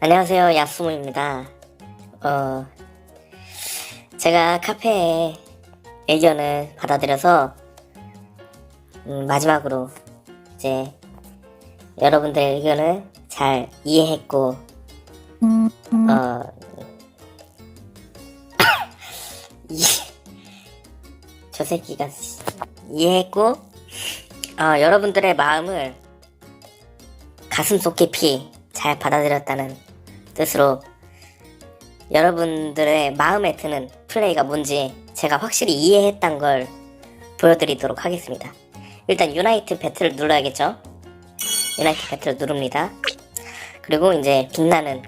안녕하세요, 야스모입니다. 어, 제가 카페에 의견을 받아들여서, 음, 마지막으로, 이제, 여러분들의 의견을 잘 이해했고, 어, 이, 저 새끼가, 씨, 이해했고, 어, 여러분들의 마음을 가슴 속 깊이 잘 받아들였다는 뜻으로 여러분들의 마음에 드는 플레이가 뭔지 제가 확실히 이해했단 걸 보여드리도록 하겠습니다. 일단 유나이트 배틀을 눌러야겠죠? 유나이트 배틀을 누릅니다. 그리고 이제 빛나는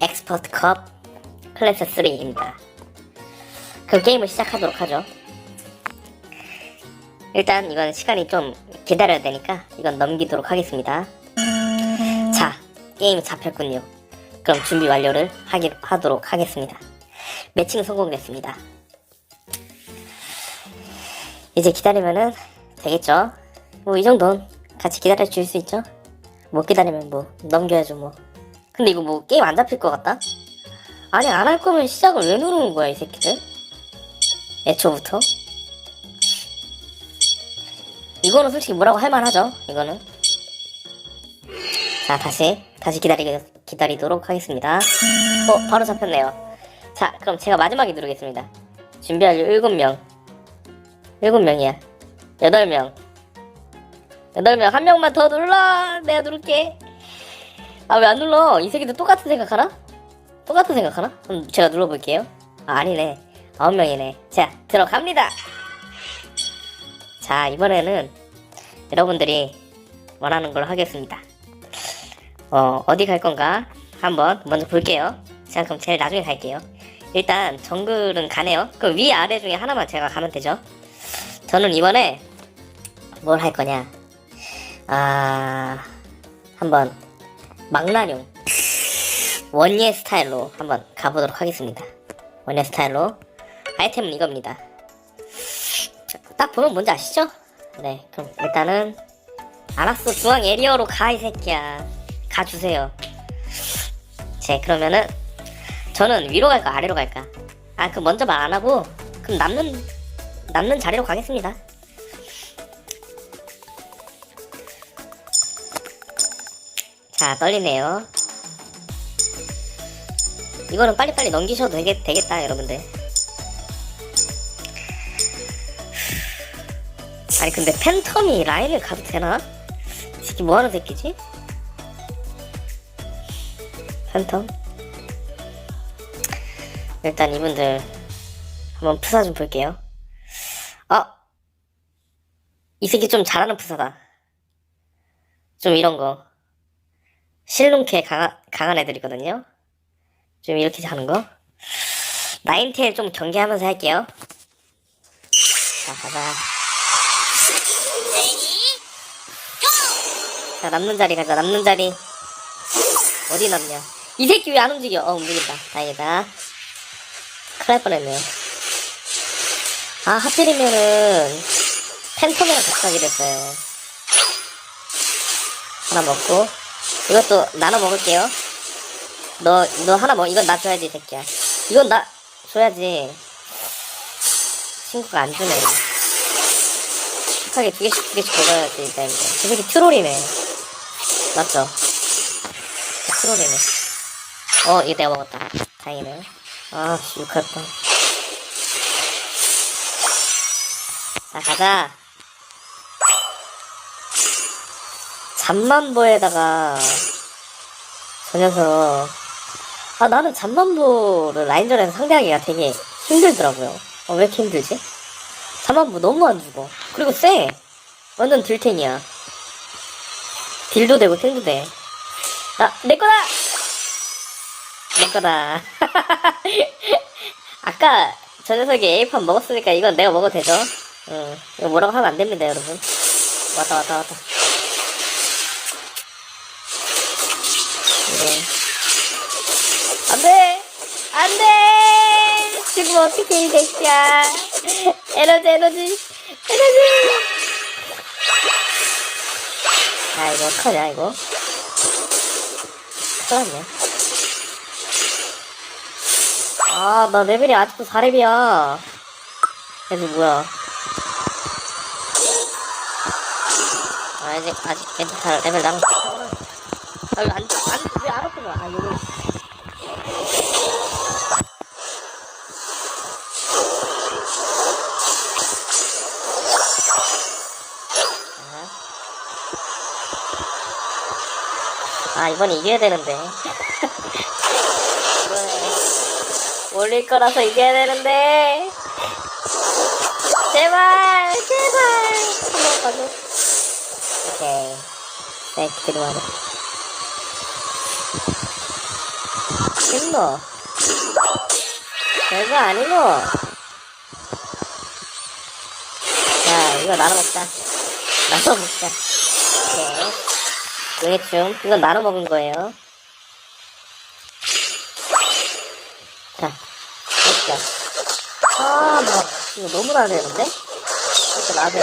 엑스퍼트 컵 클래스 3입니다. 그 게임을 시작하도록 하죠. 일단 이건 시간이 좀 기다려야 되니까 이건 넘기도록 하겠습니다. 자, 게임이 잡혔군요. 그럼 준비 완료를 하기, 하도록 하겠습니다. 매칭 성공됐습니다. 이제 기다리면은 되겠죠? 뭐 이 정도는 같이 기다려 줄 수 있죠? 못 기다리면 뭐 넘겨야죠 뭐. 근데 이거 뭐 게임 안 잡힐 것 같다? 아니 안 할 거면 시작을 왜 누르는 거야 이 새끼들? 애초부터? 이거는 솔직히 뭐라고 할 만하죠 이거는 자 다시 다시 기다리, 기다리도록 하겠습니다. 어 바로 잡혔네요. 자 그럼 제가 마지막에 누르겠습니다. 준비 완료 7명. 7명이야. 8명. 8명 한 명만 더 눌러! 내가 누를게. 아 왜 안 눌러? 이 새끼들 똑같은 생각하나? 똑같은 생각하나? 그럼 제가 눌러볼게요. 아 아니네. 9명이네. 자 들어갑니다. 자 이번에는 여러분들이 원하는 걸로 하겠습니다 어, 어디 갈 건가? 한번 먼저 볼게요. 자, 그럼 제일 나중에 갈게요. 일단 정글은 가네요. 그럼 위 아래 중에 하나만 제가 가면 되죠. 저는 이번에 뭘 할 거냐? 아, 한번 망나뇽 원예 스타일로 한번 가보도록 하겠습니다. 원예 스타일로 아이템은 이겁니다. 자, 딱 보면 뭔지 아시죠? 네, 그럼 일단은 알았어 중앙 에리어로 가 이 새끼야. 가주세요. 제 그러면은 저는 위로 갈까 아래로 갈까? 아 그 먼저 말 안 하고 그럼 남는 남는 자리로 가겠습니다. 자 떨리네요. 이거는 빨리빨리 넘기셔도 되겠, 되겠다 여러분들. 아니 근데 팬텀이 라인을 가도 되나? 이 새끼 뭐하는 새끼지? 팬텀? 일단 이분들 한번 프사 좀 볼게요. 아! 이 새끼 좀 잘하는 프사다. 좀 이런 거. 실눈캐 강한, 강한 애들이거든요. 좀 이렇게 하는 거. 나인테일 좀 경계하면서 할게요. 자, 가자. 자, 남는 자리 가자, 남는 자리. 어디 남냐? 이 새끼 왜 안 움직여? 어, 움직인다. 다행이다. 큰일 날 뻔했네요. 아, 하필이면은, 팬텀이랑 가기로 했어요. 하나 먹고, 이것도 나눠 먹을게요. 너, 너 하나 먹, 이건 나 줘야지, 이 새끼야. 이건 나, 줘야지. 친구가 안 주네. 착하게 두 개씩, 두 개씩 먹어야지, 이 새끼. 저 새끼 트롤이네. 맞죠? 트롤이네. 어, 이거 내가 먹었다. 다행이네. 아, 씨, 욕했다. 자, 가자. 잠만보에다가, 저 녀석. 아, 나는 잠만보를 라인전에서 상대하기가 되게 힘들더라고요. 어, 왜 이렇게 힘들지? 잠만보 너무 안 죽어. 그리고 쎄! 완전 딜텐이야. 딜도 되고 탱도 돼. 아, 내 거다! 내 거다. 아까 저 녀석이 A판 먹었으니까 이건 내가 먹어도 되죠? 응. 이거 뭐라고 하면 안 됩니다, 여러분. 왔다, 왔다, 왔다. 네. 안 돼! 안 돼! 지금 어떻게 이 새끼야. 에너지, 에너지, 에너지! 아, 이거 어떡하냐, 이거. 끝났네. 아, 나 레벨이 아직도 4렙이야. 애들 뭐야. 아, 아직, 아직 애들 다 레벨 남았어. 아, 이거 안, 안, 왜안 왔구나. 아, 여기. 아, 이번에 이겨야 되는데. 올릴 거라서 이겨야 되는데. 제발, 제발. 한번 가줘. 오케이. 네, 기다려봐. 힘노. 별거 아니고. 자, 이거 나눠 먹자. 나눠 먹자. 오케이. 용해충. 이건 나눠 먹은 거예요. 먹자. 아, 나 이거 너무 나대는데? 이렇게 나대.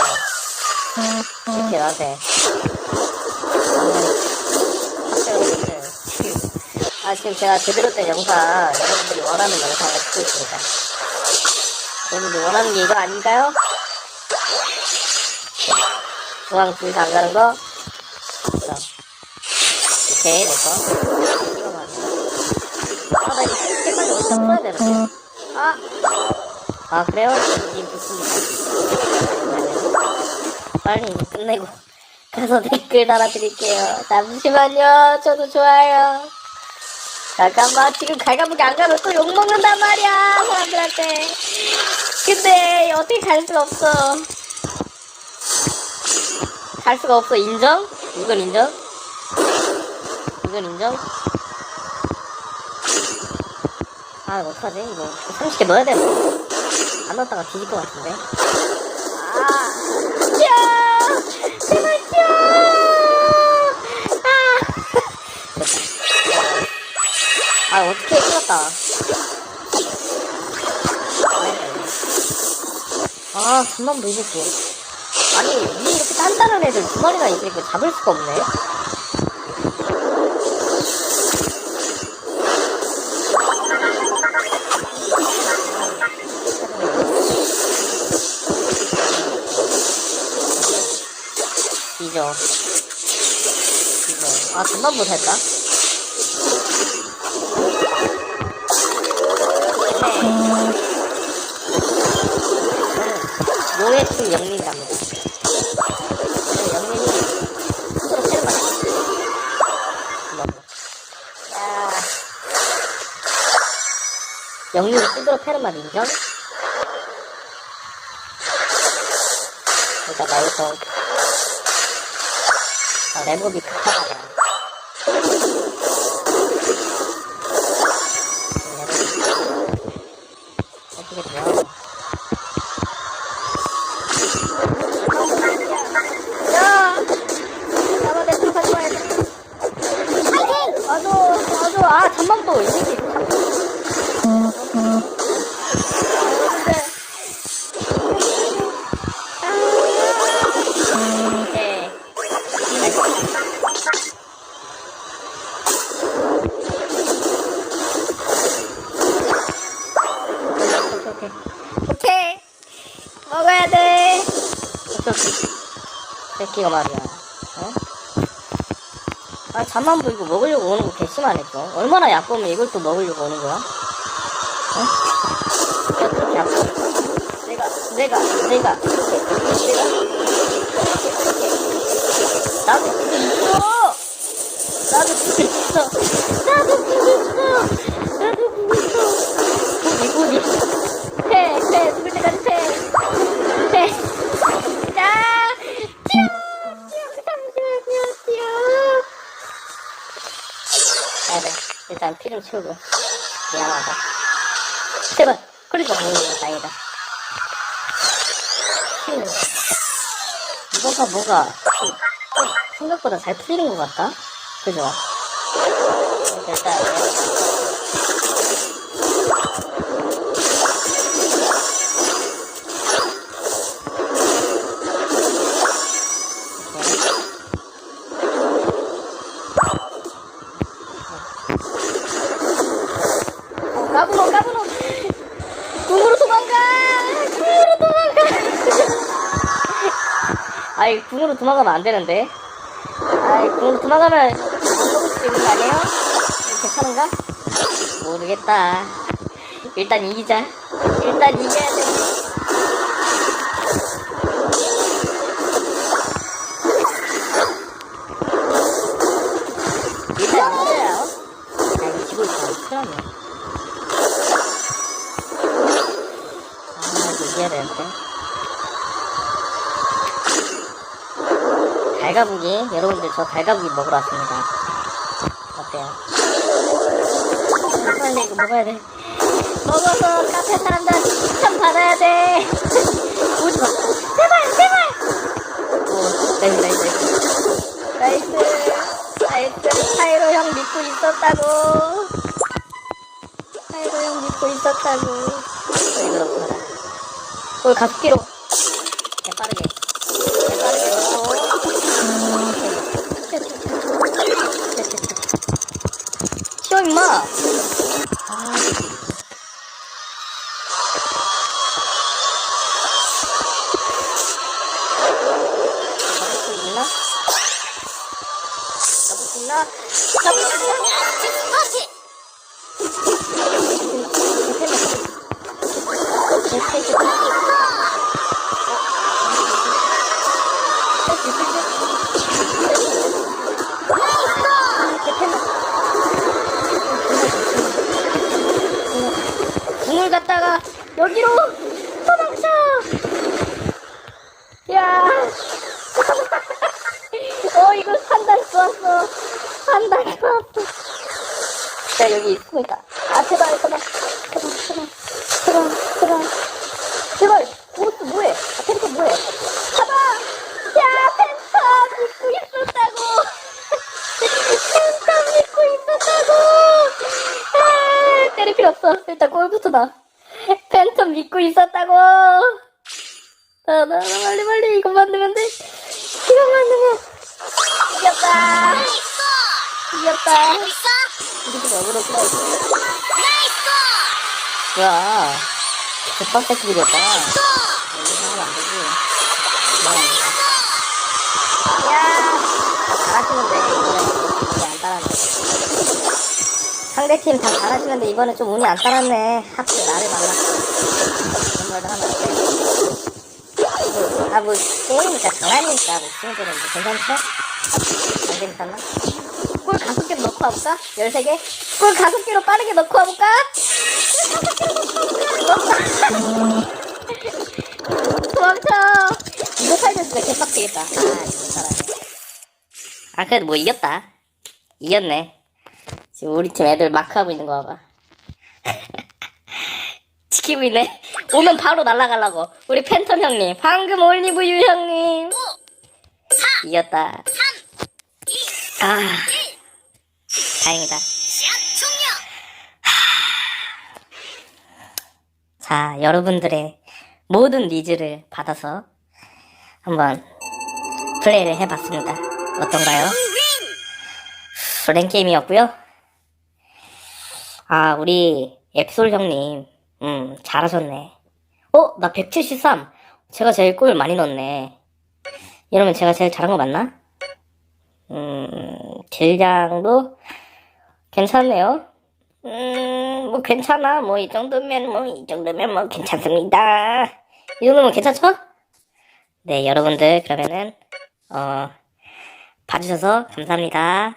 이렇게 나대. 아, 지금 제가 제대로 된 영상, 여러분들이 원하는 영상을 찍고 있습니다. 여러분들이 원하는 게 이거 아닌가요? 중앙 줄서 안 가는 거? 자. 오케이, 내 거. 아, 나 이거 색깔이 어디다 써야 되는데. 아! 아, 그래요? 님 좋습니다. 빨리 끝내고 가서 댓글 달아드릴게요. 잠시만요. 저도 좋아요. 잠깐만, 지금 갈가보기 안 가면 또 욕먹는단 말이야, 사람들한테. 근데 어떻게 갈 수가 없어. 갈 수가 없어, 인정? 이건 인정? 이건 인정? 아, 어떡하지? 이거 30개 넣어야 되나? 안 넣었다가 뒤질 것 같은데. 아, 야! 제발, 야! 아! 아, 어떻게 끊었다. 아, 잠만 뭐 이랬지. 아니, 위 이렇게 단단한 애들 두 마리나 있으니까 잡을 수가 없네. 이죠. 이죠. 아, 못할까? 저는 용해충 영린답니다. 영린이 스스로 패는 맛이 야. 영린이 스스로 패는 맛 인정? 일단 나 여기서 아, 급하다. 내! 아주, 아주, 아, 잠만 또, 이 새끼. 오케이. 새끼가 말이야. 어? 아, 잠만 보이고 먹으려고 오는 거 개심하네, 또. 얼마나 약보면 이걸 또 먹으려고 오는 거야? 어? 야, 그렇게 약보. 내가, 내가, 내가, 내가. 나도 그게 있어! 나도 그게 있어! 나도 그게 있어! 나도 그게 있어! 고기, 고기. 패, 좀 치우고. 미안하다. 제발! 그러니까 먹는 거 다행이다. 뭐가 좀 생각보다 잘 풀리는 것 같다? 그죠? 일단, 안 되는데. 아이, 궁으로 도망가면 안 먹을 수 있는 거 아니에요? 괜찮은가? 모르겠다. 일단 이기자. 일단 이겨야 돼. 달가부기, 여러분들 저 달가부기 먹으러 왔습니다. 어때요? 빨리 이거 먹어야 돼. 먹어서 카페 사람들 추천 받아야 돼. 오지 마. 제발, 제발! 오, 나이스, 나이스, 나이스. 나이스. 파이로 형 믿고 있었다고. 파이로 형 믿고 있었다고. 어, 이거 넣고 가라. 골. 개빠르게. 개빠르게 넣고. 쉬어, 임마! 아, 잡을 수 있나? 잡을 수 있나? 자, 여기 있습니다. 아, 제발, 제발. 제발, 제발. 제발, 제발. 제발. 고스 뭐해? 아, 펜터 뭐해? 잡아! 야, 펜터 믿고 있었다고! 펜터 믿고 있었다고! 아, 때릴 필요 없어. 일단 골부터 나. 팬텀 믿고 있었다고! 나, 나, 나, 빨리, 빨리, 이거 만들면 돼. 이거 만들면. 이겼다! 이겼다! 이렇게 어그로 끌어. 뭐야. 개빡세게 이겼다. 이거 하면 안 되지. 뭐야, 이거. 야! 잘하시는데, 이번에 운이 안 따랐네. 상대팀 다 잘하시는데, 이번에 좀 운이 안 따랐네. 하필 나를 만났어. 그런 말도 하면 안 돼. 아, 뭐, 게임이니까 장난이니까, 뭐, 친구들은 뭐, 괜찮죠? 안 괜찮나? 골 다섯 개로 넣고 와볼까? 13개? 골 다섯 개로 빠르게 넣고 와볼까? 도망쳐! 이거 살렸으면 개빡치겠다. 아, 이거 잘하네. 아, 그래도 뭐 이겼다. 이겼네. 지금 우리 팀 애들 마크하고 있는 거 봐봐. 지키고 있네. 오면 바로 날아가려고. 우리 팬텀 형님. 방금 올리브유 형님. 이겼다. 아. 다행이다. 자, 여러분들의 모든 니즈를 받아서 한번 플레이를 해봤습니다. 어떤가요? 랭게임이었고요. 아, 우리 앱솔 형님, 음, 잘하셨네. 어, 나 173. 제가 제일 골 많이 넣었네. 이러면 제가 제일 잘한 거 맞나? 음, 딜량도 괜찮네요. 음, 뭐 괜찮아. 뭐 이 정도면 뭐 이 정도면 뭐 괜찮습니다. 이 정도면 괜찮죠? 네, 여러분들 그러면은 어 봐주셔서 감사합니다.